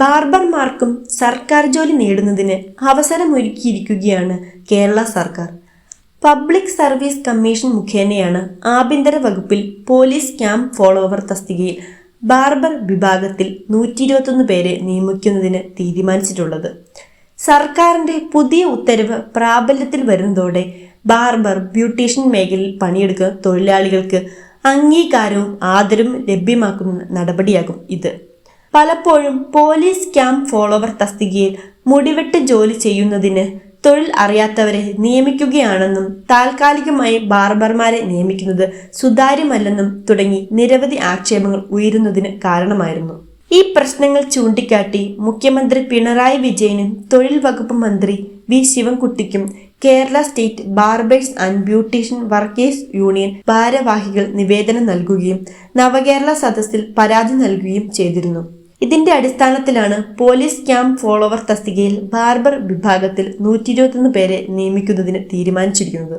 ബാർബർമാർക്കും സർക്കാർ ജോലി നേടുന്നതിന് അവസരമൊരുക്കിയിരിക്കുകയാണ് കേരള സർക്കാർ. പബ്ലിക് സർവീസ് കമ്മീഷൻ മുഖേനയാണ് ആഭ്യന്തര വകുപ്പിൽ പോലീസ് ക്യാമ്പ് ഫോളോവർ തസ്തികയിൽ ബാർബർ വിഭാഗത്തിൽ നൂറ്റി ഇരുപത്തൊന്ന് പേരെ നിയമിക്കുന്നതിന് തീരുമാനിച്ചിട്ടുള്ളത്. സർക്കാരിന്റെ പുതിയ ഉത്തരവ് പ്രാബല്യത്തിൽ വരുന്നതോടെ ബാർബർ ബ്യൂട്ടീഷ്യൻ മേഖലയിൽ പണിയെടുക്കുന്ന തൊഴിലാളികൾക്ക് അംഗീകാരവും ആദരവും ലഭ്യമാക്കുന്ന നടപടിയാകും ഇത്. പലപ്പോഴും പോലീസ് ക്യാമ്പ് ഫോളോവർ തസ്തികയിൽ മുടിവെട്ട് ജോലി ചെയ്യുന്നതിന് തൊഴിൽ അറിയാത്തവരെ നിയമിക്കുകയാണെന്നും താൽക്കാലികമായി ബാർബർമാരെ നിയമിക്കുന്നത് സുതാര്യമല്ലെന്നും തുടങ്ങി നിരവധി ആക്ഷേപങ്ങൾ ഉയരുന്നതിന് കാരണമായിരുന്നു. ഈ പ്രശ്നങ്ങൾ ചൂണ്ടിക്കാട്ടി മുഖ്യമന്ത്രി പിണറായി വിജയനും തൊഴിൽ വകുപ്പ് മന്ത്രി V ശിവൻകുട്ടിക്കും Kerala state barbers and beautician workers union ഭാരവാഹികൾ നിവേദനം നൽകുകയും നവകേരള സദസ്സിൽ പരാതി നൽകുകയും ചെയ്തിരുന്നു. ഇതിന്റെ അടിസ്ഥാനത്തിലാണ് പോലീസ് ക്യാമ്പ് ഫോളോവർ തസ്തികയിൽ ബാർബർ വിഭാഗത്തിൽ നൂറ്റി ഇരുപത്തൊന്ന് പേരെ നിയമിക്കുന്നതിന് തീരുമാനിച്ചിരിക്കുന്നത്.